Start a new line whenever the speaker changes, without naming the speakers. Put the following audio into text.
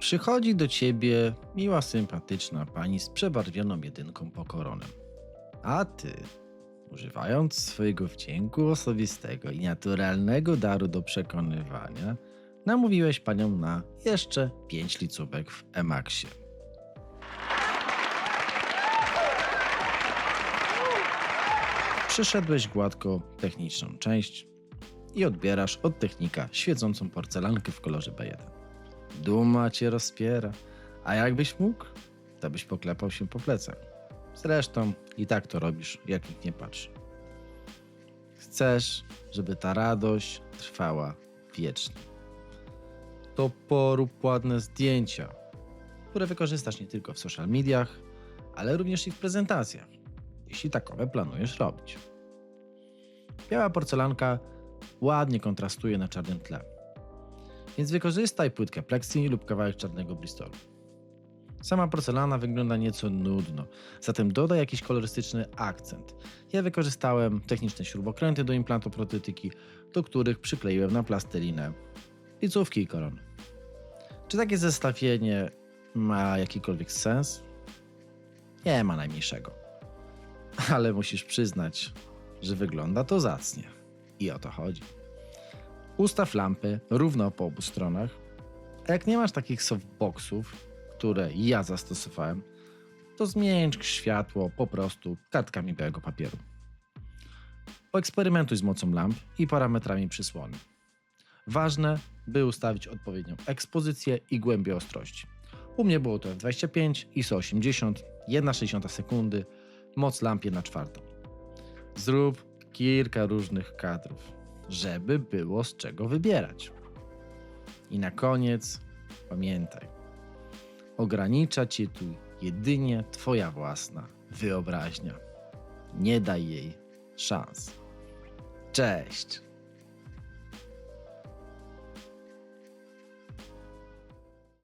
Przychodzi do ciebie miła, sympatyczna pani z przebarwioną jedynką pokoronem. A ty, używając swojego wdzięku osobistego i naturalnego daru do przekonywania, namówiłeś panią na jeszcze pięć licówek w Emaxie. Przeszedłeś gładko techniczną część i odbierasz od technika świecącą porcelankę w kolorze B1. Duma cię rozpiera, a jakbyś mógł, to byś poklepał się po plecach. Zresztą i tak to robisz, jak nikt nie patrzy. Chcesz, żeby ta radość trwała wiecznie. To porób ładne zdjęcia, które wykorzystasz nie tylko w social mediach, ale również i w prezentacjach, jeśli takowe planujesz robić. Biała porcelanka ładnie kontrastuje na czarnym tle, więc wykorzystaj płytkę plexi lub kawałek czarnego bristolu. Sama porcelana wygląda nieco nudno, zatem dodaj jakiś kolorystyczny akcent. Ja wykorzystałem techniczne śrubokręty do implantu protetyki, do których przykleiłem na plastelinę licówki i korony. Czy takie zestawienie ma jakikolwiek sens? Nie ma najmniejszego. Ale musisz przyznać, że wygląda to zacnie. I o to chodzi. Ustaw lampy równo po obu stronach. A jak nie masz takich softboxów, które ja zastosowałem, to zmień światło po prostu kartkami białego papieru. Poeksperymentuj z mocą lamp i parametrami przysłony. Ważne, by ustawić odpowiednią ekspozycję i głębię ostrości. U mnie było to F25, ISO 80, 1,6 sekundy, moc lampie na czwartą. Zrób kilka różnych kadrów, żeby było z czego wybierać. I na koniec pamiętaj, ogranicza cię tu jedynie Twoja własna wyobraźnia. Nie daj jej szans. Cześć!